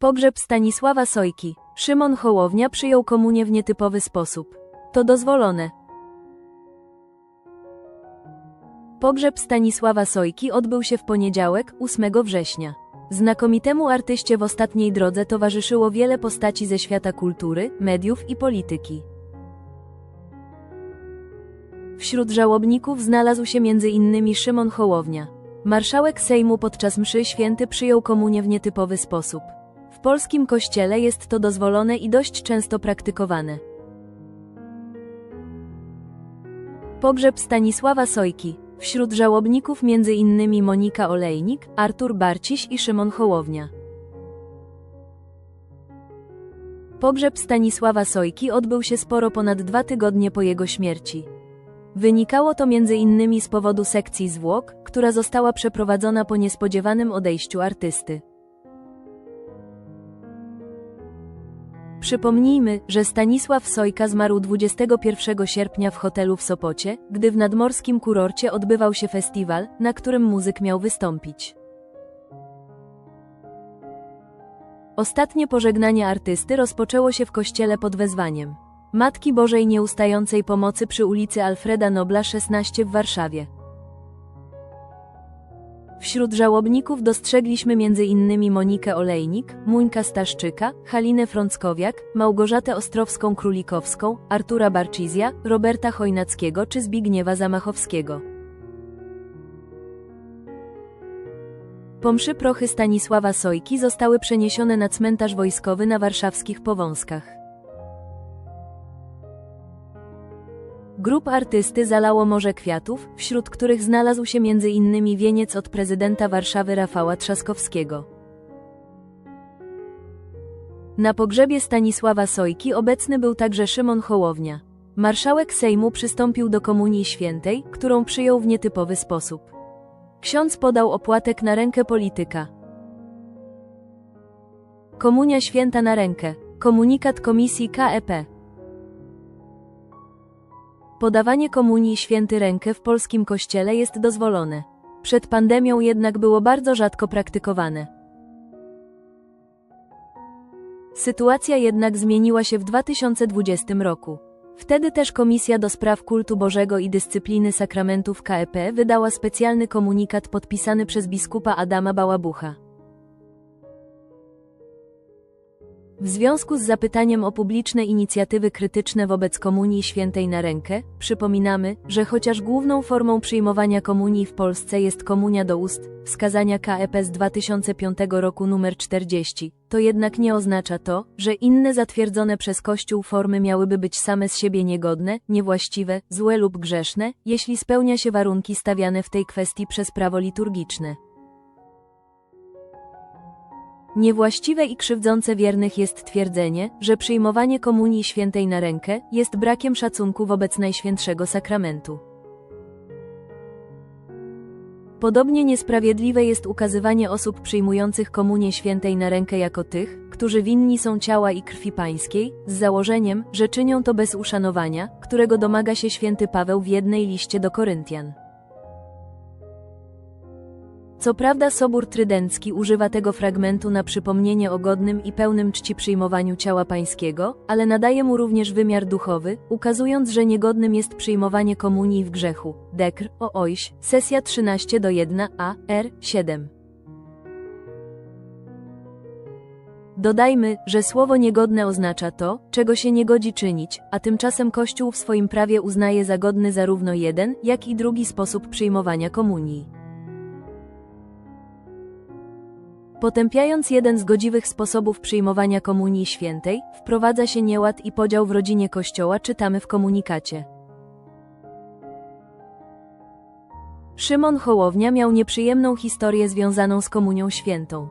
Pogrzeb Stanisława Sojki. Szymon Hołownia przyjął komunię w nietypowy sposób. To dozwolone. Pogrzeb Stanisława Sojki odbył się w poniedziałek, 8 września. Znakomitemu artyście w ostatniej drodze towarzyszyło wiele postaci ze świata kultury, mediów i polityki. Wśród żałobników znalazł się m.in. Szymon Hołownia. Marszałek Sejmu podczas mszy święty przyjął komunię w nietypowy sposób. W polskim kościele jest to dozwolone i dość często praktykowane. Pogrzeb Stanisława Sojki. Wśród żałobników m.in. Monika Olejnik, Artur Barciś i Szymon Hołownia. Pogrzeb Stanisława Sojki odbył się sporo ponad dwa tygodnie po jego śmierci. Wynikało to m.in. z powodu sekcji zwłok, która została przeprowadzona po niespodziewanym odejściu artysty. Przypomnijmy, że Stanisław Sojka zmarł 21 sierpnia w hotelu w Sopocie, gdy w nadmorskim kurorcie odbywał się festiwal, na którym muzyk miał wystąpić. Ostatnie pożegnanie artysty rozpoczęło się w kościele pod wezwaniem Matki Bożej Nieustającej Pomocy przy ulicy Alfreda Nobla 16 w Warszawie. Wśród żałobników dostrzegliśmy m.in. Monikę Olejnik, Muńka Staszczyka, Halinę Frąckowiak, Małgorzatę Ostrowską-Królikowską, Artura Barcizja, Roberta Chojnackiego czy Zbigniewa Zamachowskiego. Po mszy prochy Stanisława Sojki zostały przeniesione na cmentarz wojskowy na warszawskich Powązkach. Grup artysty zalało morze kwiatów, wśród których znalazł się m.in. wieniec od prezydenta Warszawy Rafała Trzaskowskiego. Na pogrzebie Stanisława Sojki obecny był także Szymon Hołownia. Marszałek Sejmu przystąpił do Komunii Świętej, którą przyjął w nietypowy sposób. Ksiądz podał opłatek na rękę polityka. Komunia Święta na rękę. Komunikat Komisji KEP. Podawanie komunii święty rękę w polskim kościele jest dozwolone. Przed pandemią jednak było bardzo rzadko praktykowane. Sytuacja jednak zmieniła się w 2020 roku. Wtedy też Komisja do Spraw Kultu Bożego i Dyscypliny Sakramentów KEP wydała specjalny komunikat podpisany przez biskupa Adama Bałabucha. W związku z zapytaniem o publiczne inicjatywy krytyczne wobec Komunii Świętej na rękę, przypominamy, że chociaż główną formą przyjmowania komunii w Polsce jest komunia do ust, wskazania KEP z 2005 roku nr 40, to jednak nie oznacza to, że inne zatwierdzone przez Kościół formy miałyby być same z siebie niegodne, niewłaściwe, złe lub grzeszne, jeśli spełnia się warunki stawiane w tej kwestii przez prawo liturgiczne. Niewłaściwe i krzywdzące wiernych jest twierdzenie, że przyjmowanie komunii świętej na rękę jest brakiem szacunku wobec Najświętszego Sakramentu. Podobnie niesprawiedliwe jest ukazywanie osób przyjmujących komunię świętej na rękę jako tych, którzy winni są ciała i krwi pańskiej, z założeniem, że czynią to bez uszanowania, którego domaga się święty Paweł w jednej liście do Koryntian. Co prawda Sobór Trydencki używa tego fragmentu na przypomnienie o godnym i pełnym czci przyjmowaniu ciała pańskiego, ale nadaje mu również wymiar duchowy, ukazując, że niegodnym jest przyjmowanie komunii w grzechu. Dekr, o ojś, sesja 13 do 1 a, r, 7. Dodajmy, że słowo niegodne oznacza to, czego się nie godzi czynić, a tymczasem Kościół w swoim prawie uznaje za godny zarówno jeden, jak i drugi sposób przyjmowania komunii. Potępiając jeden z godziwych sposobów przyjmowania komunii świętej, wprowadza się nieład i podział w rodzinie Kościoła czytamy w komunikacie. Szymon Hołownia miał nieprzyjemną historię związaną z komunią świętą.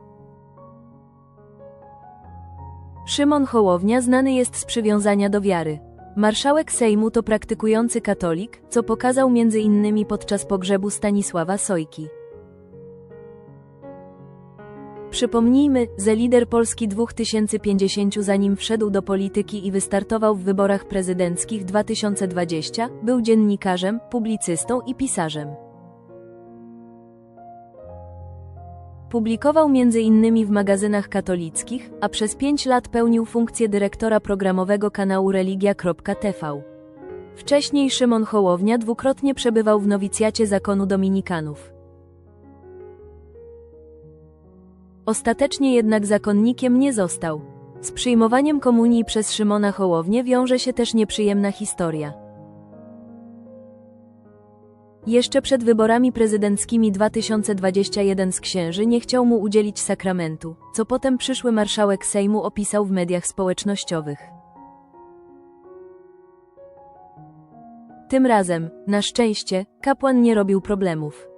Szymon Hołownia znany jest z przywiązania do wiary. Marszałek Sejmu to praktykujący katolik, co pokazał m.in. podczas pogrzebu Stanisława Sojki. Przypomnijmy, że lider Polski 2050 zanim wszedł do polityki i wystartował w wyborach prezydenckich 2020, był dziennikarzem, publicystą i pisarzem. Publikował m.in. w magazynach katolickich, a przez pięć lat pełnił funkcję dyrektora programowego kanału religia.tv. Wcześniej Szymon Hołownia dwukrotnie przebywał w nowicjacie zakonu dominikanów. Ostatecznie jednak zakonnikiem nie został. Z przyjmowaniem komunii przez Szymona Hołownię wiąże się też nieprzyjemna historia. Jeszcze przed wyborami prezydenckimi 2021 z księży nie chciał mu udzielić sakramentu, co potem przyszły marszałek Sejmu opisał w mediach społecznościowych. Tym razem, na szczęście, kapłan nie robił problemów.